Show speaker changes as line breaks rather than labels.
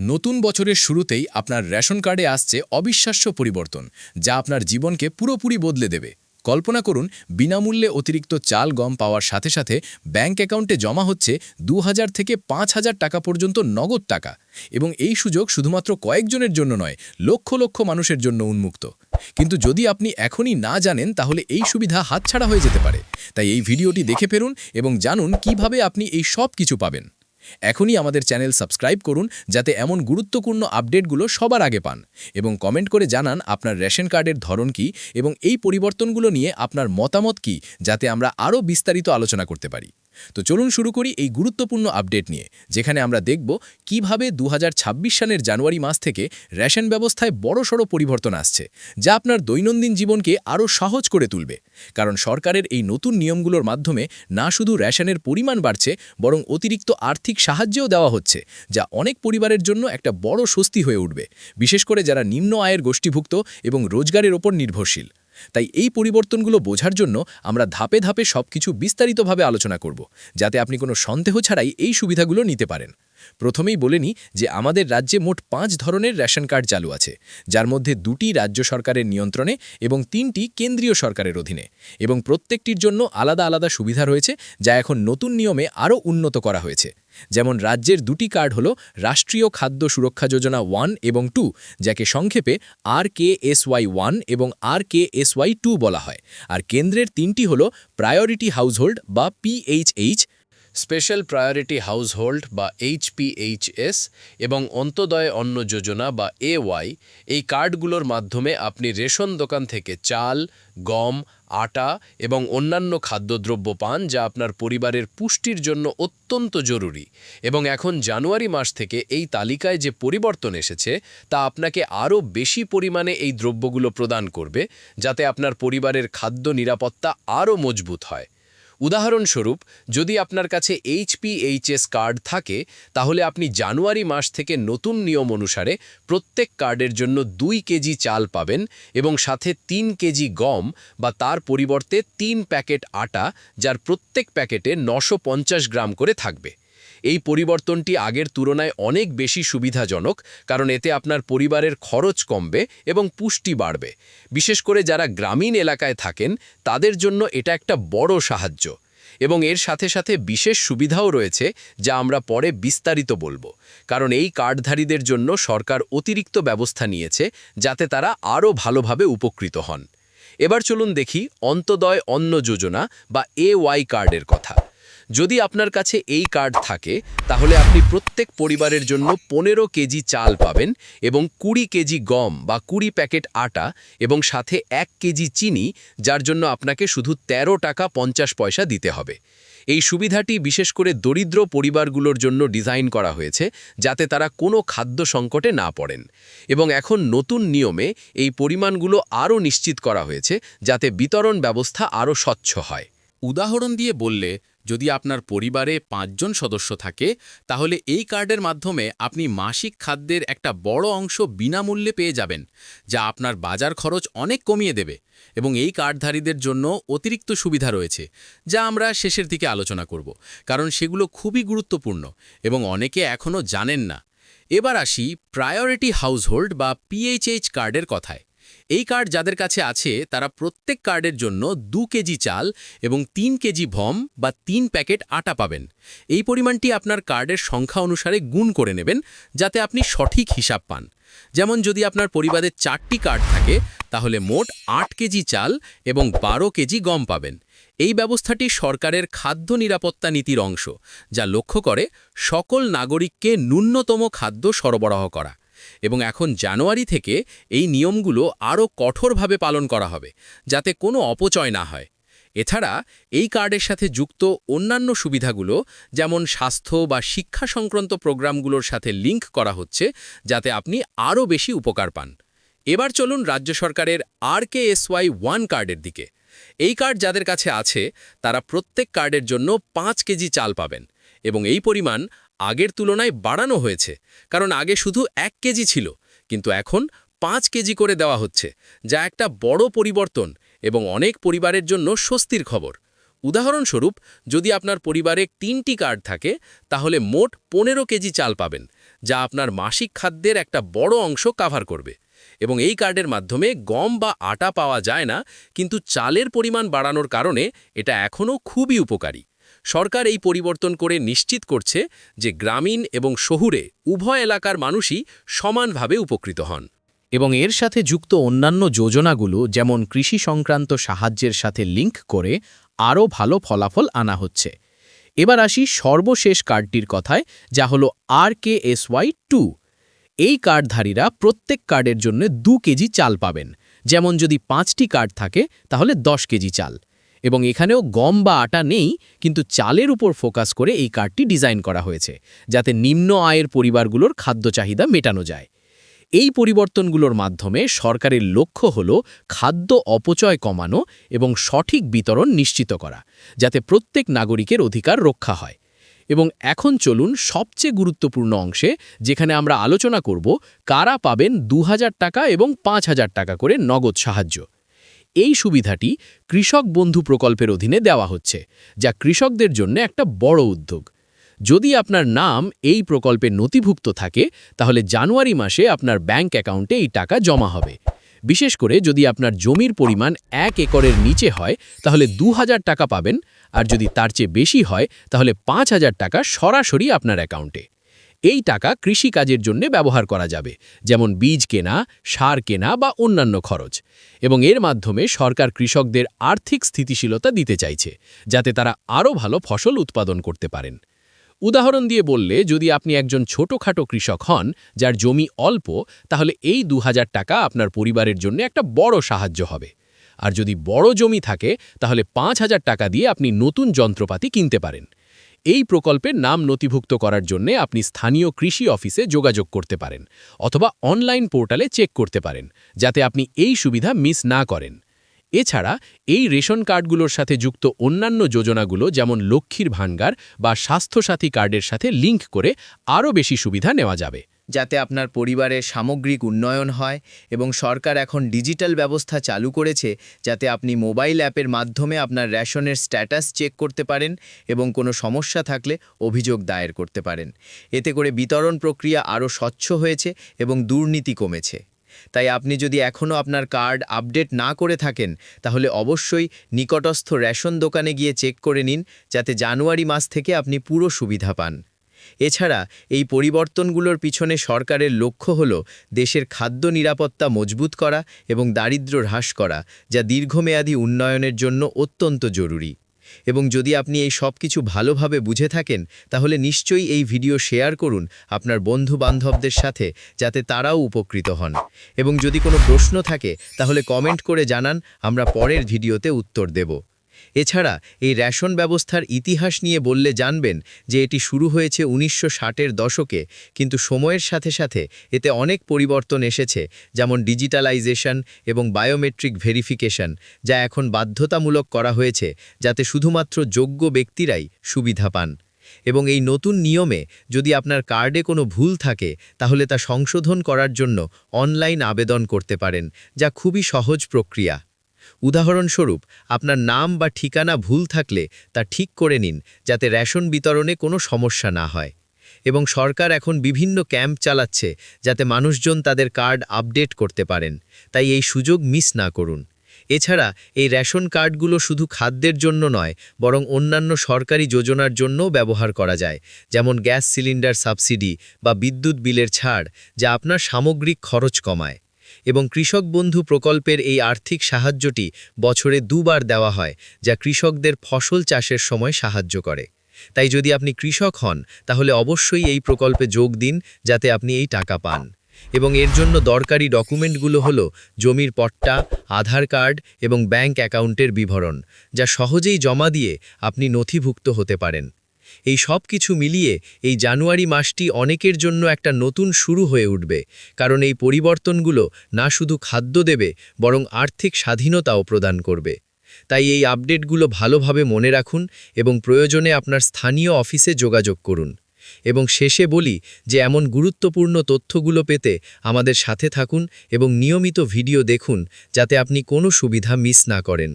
নতুন বছরের শুরুতেই আপনার রেশন কার্ডে আসছে অবিশ্বাস্য পরিবর্তন, যা আপনার জীবনকে পুরোপুরি বদলে দেবে। কল্পনা করুন, বিনামূল্যে অতিরিক্ত চাল, গম পাওয়ার সাথে সাথে ব্যাংক অ্যাকাউন্টে জমা হচ্ছে দু হাজার থেকে পাঁচ হাজার টাকা পর্যন্ত নগদ টাকা। এবং এই সুযোগ শুধুমাত্র কয়েকজনের জন্য নয়, লক্ষ লক্ষ মানুষের জন্য উন্মুক্ত। কিন্তু যদি আপনি এখনই না জানেন, তাহলে এই সুবিধা হাতছাড়া হয়ে যেতে পারে। তাই এই ভিডিওটি দেখে ফেরুন এবং জানুন কীভাবে আপনি এই সব কিছু পাবেন। এখনই আমাদের চ্যানেল সাবস্ক্রাইব করুন যাতে এমন গুরুত্বপূর্ণ আপডেটগুলো সবার আগে পান এবং কমেন্ট করে জানান আপনার রেশন কার্ডের ধরন কি এবং এই পরিবর্তনগুলো নিয়ে আপনার মতামত কি যাতে আমরা আরও বিস্তারিত আলোচনা করতে পারি। তো চলুন শুরু করি এই গুরুত্বপূর্ণ আপডেট নিয়ে, যেখানে আমরা দেখব কীভাবে দু হাজার ছাব্বিশ সালের জানুয়ারি মাস থেকে রেশন ব্যবস্থায় বড়সড় পরিবর্তন আসছে, যা আপনার দৈনন্দিন জীবনকে আরও সহজ করে তুলবে। কারণ সরকারের এই নতুন নিয়মগুলোর মাধ্যমে না শুধু রেশনের পরিমাণ বাড়ছে, বরং অতিরিক্ত আর্থিক সাহায্যও দেওয়া হচ্ছে, যা অনেক পরিবারের জন্য একটা বড় স্বস্তি হয়ে উঠবে, বিশেষ করে যারা নিম্ন আয়ের গোষ্ঠীভুক্ত এবং রোজগারের ওপর নির্ভরশীল। তাই এই পরিবর্তনগুলো বোঝার জন্য আমরা ধাপে ধাপে সবকিছু বিস্তারিতভাবে আলোচনা করব, যাতে আপনি কোনো সন্দেহ ছাড়াই এই সুবিধাগুলো নিতে পারেন। প্রথমেই বলে নিই যে আমাদের রাজ্যে মোট পাঁচ ধরনের রেশন কার্ড চালু আছে, যার মধ্যে দুটি রাজ্য সরকারের নিয়ন্ত্রণে এবং তিনটি কেন্দ্রীয় সরকারের অধীনে। এবং প্রত্যেকটির জন্য আলাদা আলাদা সুবিধা রয়েছে, যা এখন নতুন নিয়মে আরও উন্নত করা হয়েছে। যেমন রাজ্যের দুটি কার্ড হল রাষ্ট্রীয় খাদ্য সুরক্ষা যোজনা ওয়ান এবং টু, যাকে সংক্ষেপে R K S Y one এবং R K S Y two বলা হয়। আর কেন্দ্রের তিনটি হল প্রায়োরিটি হাউসহোল্ড বা পিএইচএইচ স্পেশাল প্রায়োরিটি হাউসহোল্ড বা এইচপিএইচএস এবং অন্তদয় অন্ন যোজনা বা এওয়াই এই কার্ডগুলোর মাধ্যমে আপনি রেশন দোকান থেকে চাল, গম, আটা এবং অন্যান্য খাদ্যদ্রব্য পান যা আপনার পরিবারের পুষ্টির জন্য অত্যন্ত জরুরি এবং এখন জানুয়ারি মাস থেকে এই তালিকায় যে পরিবর্তন এসেছে তা আপনাকে আরও বেশি পরিমাণে এই দ্রব্যগুলো প্রদান করবে যাতে আপনার পরিবারের খাদ্য নিরাপত্তা আরও মজবুত হয়। উদাহরণস্বরূপ, যদি আপনার কাছে এইচপিএইচএস কার্ড থাকে, তাহলে আপনি জানুয়ারি মাস থেকে নতুন নিয়ম অনুসারে প্রত্যেক কার্ডের জন্য দুই কেজি চাল পাবেন এবং সাথে তিন কেজি গম বা তার পরিবর্তে তিন প্যাকেট আটা, যার প্রত্যেক প্যাকেটে নশো গ্রাম করে থাকবে। এই পরিবর্তনটি আগের তুলনায় অনেক বেশি সুবিধাজনক, কারণ এতে আপনার পরিবারের খরচ কমবে এবং পুষ্টি বাড়বে। বিশেষ করে যারা গ্রামীণ এলাকায় থাকেন, তাদের জন্য এটা একটা বড় সাহায্য। এবং এর সাথে সাথে বিশেষ সুবিধাও রয়েছে, যা আমরা পরে বিস্তারিত বলব। কারণ এই কার্ডধারীদের জন্য সরকার অতিরিক্ত ব্যবস্থা নিয়েছে, যাতে তারা আরও ভালোভাবে উপকৃত হন। এবার চলুন দেখি অন্তদয় অন্ন যোজনা বা এ ওয়াই কার্ডের কথা। যদি আপনার কাছে এই কার্ড থাকে, তাহলে আপনি প্রত্যেক পরিবারের জন্য পনেরো কেজি চাল পাবেন এবং কুড়ি কেজি গম বা কুড়ি প্যাকেট আটা এবং সাথে এক কেজি চিনি, যার জন্য আপনাকে শুধু ১৩ টাকা পঞ্চাশ পয়সা দিতে হবে। এই সুবিধাটি বিশেষ করে দরিদ্র পরিবারগুলোর জন্য ডিজাইন করা হয়েছে, যাতে তারা কোনো খাদ্য সংকটে না পড়েন। এবং এখন নতুন নিয়মে এই পরিমাণগুলো আরও নিশ্চিত করা হয়েছে, যাতে বিতরণ ব্যবস্থা আরও স্বচ্ছ হয়।
উদাহরণ দিয়ে বললে, যদি আপনার পরিবারে পাঁচজন সদস্য থাকে, তাহলে এই কার্ডের মাধ্যমে আপনি মাসিক খাদ্যের একটা বড় অংশ বিনামূল্যে পেয়ে যাবেন, যা আপনার বাজার খরচ অনেক কমিয়ে দেবে এবং এই কার্ডধারীদের জন্য অতিরিক্ত সুবিধা রয়েছে, যা আমরা শেষের দিকে আলোচনা করব, কারণ সেগুলো খুবই গুরুত্বপূর্ণ এবং অনেকে এখনও জানেন না। এবার আসি প্রায়োরিটি হাউসহোল্ড বা পিএইচএইচ কার্ডের কথায়। এই কার্ড যাদের কাছে আছে, তারা প্রত্যেক কার্ডের জন্য দু কেজি চাল এবং তিন কেজি ভম বা তিন প্যাকেট আটা পাবেন। এই পরিমাণটি আপনার কার্ডের সংখ্যা অনুসারে গুণ করে নেবেন, যাতে আপনি সঠিক হিসাব পান। যেমন যদি আপনার পরিবারের চারটি কার্ড থাকে, তাহলে মোট আট কেজি চাল এবং বারো কেজি গম পাবেন। এই ব্যবস্থাটি সরকারের খাদ্য নিরাপত্তা নীতির অংশ, যা লক্ষ্য করে সকল নাগরিককে ন্যূনতম খাদ্য সরবরাহ করা। এবং এখন জানুয়ারি থেকে এই নিয়মগুলো আরও কঠোরভাবে পালন করা হবে, যাতে কোনো অপচয় না হয়। এছাড়া এই কার্ডের সাথে যুক্ত অন্যান্য সুবিধাগুলো, যেমন স্বাস্থ্য বা শিক্ষা সংক্রান্ত প্রোগ্রামগুলোর সাথে লিঙ্ক করা হচ্ছে, যাতে আপনি আরও বেশি উপকার পান। এবার চলুন রাজ্য সরকারের আর কে ওয়ান কার্ডের দিকে। এই কার্ড যাদের কাছে আছে, তারা প্রত্যেক কার্ডের জন্য পাঁচ কেজি চাল পাবেন এবং এই পরিমাণ আগের তুলনায় বাড়ানো হয়েছে, কারণ আগে শুধু এক কেজি ছিল, কিন্তু এখন পাঁচ কেজি করে দেওয়া হচ্ছে, যা একটা বড় পরিবর্তন এবং অনেক পরিবারের জন্য স্বস্তির খবর। উদাহরণস্বরূপ, যদি আপনার পরিবারে তিনটি কার্ড থাকে, তাহলে মোট পনেরো কেজি চাল পাবেন,
যা আপনার মাসিক খাদ্যের একটা বড় অংশ কাভার করবে। এবং এই কার্ডের মাধ্যমে গম বা আটা পাওয়া যায় না, কিন্তু চালের পরিমাণ বাড়ানোর কারণে এটা এখনও খুবই উপকারী। সরকার এই পরিবর্তন করে নিশ্চিত করছে যে গ্রামীণ এবং শহুরে উভয় এলাকার মানুষই সমানভাবে উপকৃত হন।
এবং এর সাথে যুক্ত অন্যান্য যোজনাগুলো যেমন কৃষি সংক্রান্ত সাহায্যের সাথে লিঙ্ক করে আরও ভালো ফলাফল আনা হচ্ছে। এবার আসি সর্বশেষ কার্ডটির কথায়, যা হলো R K S Y two. এই কার্ডধারীরা প্রত্যেক কার্ডের জন্য দু কেজি চাল পাবেন। যেমন যদি পাঁচটি কার্ড থাকে, তাহলে দশ কেজি চাল। এবং এখানেও গম বা আটা নেই, কিন্তু চালের উপর ফোকাস করে এই কার্ডটি ডিজাইন করা হয়েছে, যাতে নিম্ন আয়ের পরিবারগুলোর খাদ্য চাহিদা মেটানো যায়। এই পরিবর্তনগুলোর মাধ্যমে সরকারের লক্ষ্য হল খাদ্য অপচয় কমানো এবং সঠিক বিতরণ নিশ্চিত করা, যাতে প্রত্যেক নাগরিকের অধিকার রক্ষা হয়। এবং এখন চলুন সবচেয়ে গুরুত্বপূর্ণ অংশে, যেখানে আমরা আলোচনা করব, কারা পাবেন দু হাজার টাকা এবং পাঁচ হাজার টাকা করে নগদ সাহায্য। এই সুবিধাটি কৃষক বন্ধু প্রকল্পের অধীনে দেওয়া হচ্ছে, যা কৃষকদের জন্য একটা বড় উদ্যোগ। যদি আপনার নাম এই প্রকল্পে নথিভুক্ত থাকে, তাহলে জানুয়ারি মাসে আপনার ব্যাংক অ্যাকাউন্টে এই টাকা জমা হবে। বিশেষ করে যদি আপনার জমির পরিমাণ এক একরের নিচে হয়, তাহলে দু হাজার টাকা পাবেন, আর যদি তার চেয়ে বেশি হয়, তাহলে পাঁচ হাজার টাকা সরাসরি আপনার অ্যাকাউন্টে। এই টাকা কৃষিকাজের জন্য ব্যবহার করা যাবে, যেমন বীজ কেনা, সার কেনা বা অন্যান্য খরচ। এবং এর মাধ্যমে সরকার কৃষকদের আর্থিক স্থিতিশীলতা দিতে চাইছে, যাতে তারা আরও ভালো ফসল উৎপাদন করতে পারেন। উদাহরণ দিয়ে বললে, যদি আপনি একজন ছোটখাটো কৃষক হন, যার জমি অল্প, তাহলে এই দু হাজার টাকা আপনার পরিবারের জন্য একটা বড় সাহায্য হবে। আর যদি বড় জমি থাকে, তাহলে পাঁচ হাজার টাকা দিয়ে আপনি নতুন যন্ত্রপাতি কিনতে পারেন। এই প্রকল্পের নাম নথিভুক্ত করার জন্য আপনি স্থানীয় কৃষি অফিসে যোগাযোগ করতে পারেন অথবা অনলাইন পোর্টালে চেক করতে পারেন, যাতে আপনি এই সুবিধা মিস না করেন। এছাড়া এই রেশন কার্ডগুলোর সাথে যুক্ত অন্যান্য যোজনাগুলো যেমন লক্ষ্মীর ভাণ্ডার বা স্বাস্থ্যসাথী কার্ডের সাথে লিঙ্ক করে আরও বেশি সুবিধা নেওয়া যাবে।
যাতে আপনার পরিবারের সামগ্রিক উন্নয়ন হয় এবং সরকার এখন ডিজিটাল ব্যবস্থা চালু করেছে যাতে আপনি মোবাইল অ্যাপের মাধ্যমে আপনার রেশনের স্ট্যাটাস চেক করতে পারেন এবং কোনো সমস্যা থাকলে অভিযোগ দায়ের করতে পারেন। এতে করে বিতরণ প্রক্রিয়া আরও স্বচ্ছ হয়েছে এবং দুর্নীতি কমেছে। তাই আপনি যদি এখনও আপনার কার্ড আপডেট না করে থাকেন, তাহলে অবশ্যই নিকটস্থ রেশন দোকানে গিয়ে চেক করে নিন, যাতে জানুয়ারি মাস থেকে আপনি পুরো সুবিধা পান। এছাড়া এই পরিবর্তনগুলোর পিছনে সরকারের লক্ষ্য হল দেশের খাদ্য নিরাপত্তা মজবুত করা এবং দারিদ্র্য হ্রাস করা, যা দীর্ঘমেয়াদী উন্নয়নের জন্য অত্যন্ত জরুরি। এবং যদি আপনি এই সব কিছু ভালোভাবে বুঝে থাকেন, তাহলে নিশ্চয়ই এই ভিডিও শেয়ার করুন আপনার বন্ধু বান্ধবদের সাথে, যাতে তারাও উপকৃত হন। এবং যদি কোনো প্রশ্ন থাকে, তাহলে কমেন্ট করে জানান, আমরা পরের ভিডিওতে উত্তর দেব। এছাড়া এই রেশন ব্যবস্থার ইতিহাস নিয়ে বললে জানবেন যে এটি শুরু হয়েছে উনিশশো ষাটের দশকে, কিন্তু সময়ের সাথে সাথে এতে অনেক পরিবর্তন এসেছে, যেমন ডিজিটালাইজেশন এবং বায়োমেট্রিক ভেরিফিকেশন, যা এখন বাধ্যতামূলক করা হয়েছে, যাতে শুধুমাত্র যোগ্য ব্যক্তিরাই সুবিধা পান। এবং এই নতুন নিয়মে যদি আপনার কার্ডে কোনো ভুল থাকে, তাহলে তা সংশোধন করার জন্য অনলাইন আবেদন করতে পারেন, যা খুবই সহজ প্রক্রিয়া। উদাহরণস্বরূপ, আপনার নাম বা ঠিকানা ভুল থাকলে তা ঠিক করে নিন যাতে রেশন বিতরণে কোনো সমস্যা না হয়। এবং সরকার এখন বিভিন্ন ক্যাম্প চালাচ্ছে যাতে মানুষজন তাদের কার্ড আপডেট করতে পারেন। তাই এই সুযোগ মিস না করুন। এছাড়া এই রেশন কার্ডগুলো শুধু খাদ্যের জন্য নয়, বরং অন্যান্য সরকারি যোজনার জন্যও ব্যবহার করা যায়। যেমন গ্যাস সিলিন্ডার সাবসিডি বা বিদ্যুৎ বিলের ছাড়, যা আপনার সামগ্রিক খরচ কমায়। এবং কৃষক বন্ধু প্রকল্পের এই আর্থিক সাহায্যটি বছরে দুবার দেওয়া হয়, যা কৃষকদের ফসল চাষের সময় সাহায্য করে। তাই যদি আপনি কৃষক হন, তাহলে অবশ্যই এই প্রকল্পে যোগ দিন, যাতে আপনি এই টাকা পান। এবং এর জন্য দরকারি ডকুমেন্টগুলো হলো জমির পট্টা, আধার কার্ড এবং ব্যাংক অ্যাকাউন্টের বিবরণ, যা সহজেই জমা দিয়ে আপনি নথিভুক্ত হতে পারেন। এই সব কিছু মিলিয়ে এই জানুয়ারি মাসটি অনেকের জন্য একটা নতুন শুরু হয়ে উঠবে, কারণ এই পরিবর্তনগুলো না শুধু খাদ্য দেবে, বরং আর্থিক স্বাধীনতাও প্রদান করবে। তাই এই আপডেটগুলো ভালোভাবে মনে রাখুন এবং প্রয়োজনে আপনার স্থানীয় অফিসে যোগাযোগ করুন। এবং শেষে বলি যে এমন গুরুত্বপূর্ণ তথ্যগুলো পেতে আমাদের সাথে থাকুন এবং নিয়মিত ভিডিও দেখুন, যাতে আপনি কোনো সুবিধা মিস না করেন।